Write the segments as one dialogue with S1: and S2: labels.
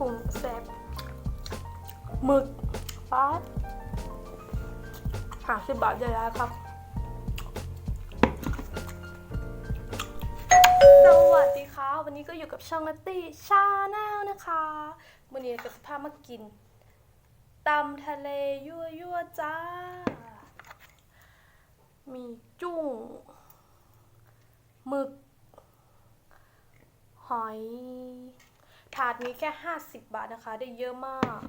S1: กุ้งแซ่บหมึกป๊าดหาสิบบาทได้แล้วครับ สวัสดีค่ะวันนี้ก็อยู่กับช่องนัตตี้ชาแนลนะคะวันนี้ก็จะพามากินตำทะเลยั่วยั่วจ้า มีจุ้งหมึก หอย ถาดนี้แค่ 50 บาทนะคะ ได้เยอะมาก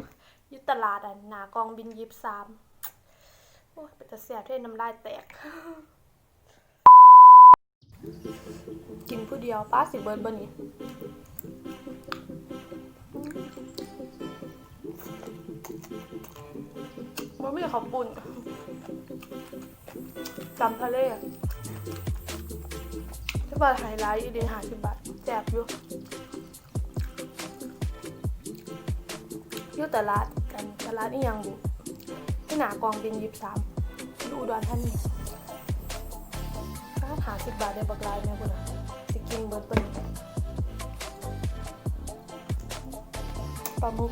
S1: อยุตลาดอะ หนากองบินยิบสามโอ้ยเป็นต่เสียเท่น้ำลายแตก กินผู้เดียวป้าสิเบิร์ดบนี่มันไม่เขาวปุ่นจำทะเลที่บาทไฮไลท์อีดีหาสิบบาทแจบอยู่ อยู่ตลาดกันตลาดนี่ยังบุที่หนากองบินยิบสามที่อุดรธานีถ้าหาสิบบาทได้บักลายแม่บุญอะสิกินเบิร์ดเปิ้ลปลาหมึก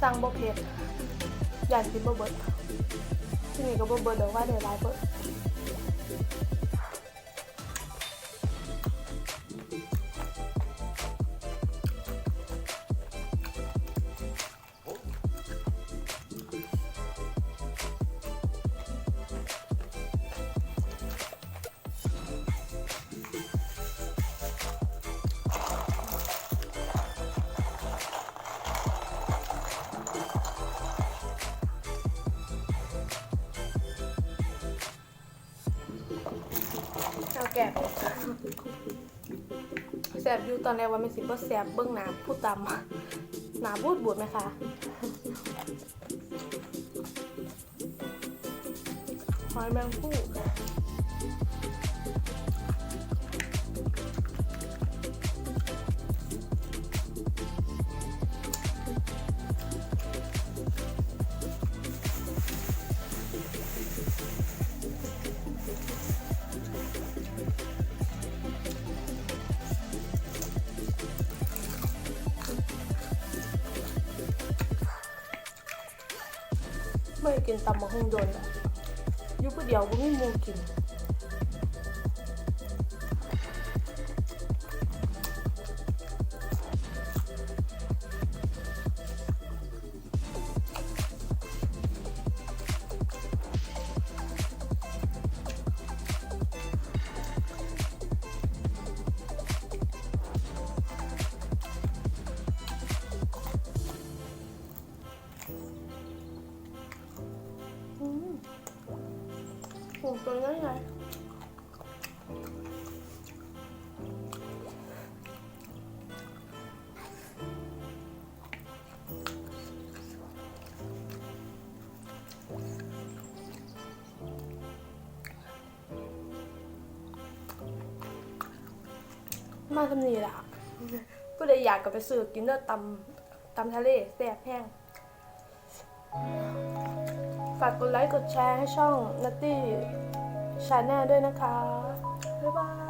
S1: สั่งบ่เผ็ดอยากกินบ่เบิร์ดที่นี่ก็บ่เบิร์ดเดี๋ยวว่าเดี๋ยวไลายเบิร์ด แก่แสบอยู่ตอนแรกว่ามันสิบ่แสบเบื้องหน้าผู้ตำหนาบูดบูดไหมคะหอยแมงผู้ ไม่กินตำมะฮุ่งโดนอยู่ผู้เดียวบ่มีหมูกิน โอ้ตัวนี้ไงมาทำนี่ล่ะผู้ใดอยากก็ไปซื้อกินเด้อตำตำทะเลแซ่บแห้ง ฝากกดไลค์กดแชร์ให้ช่องนัตตี้ชาแนลด้วยนะคะ บ๊ายบาย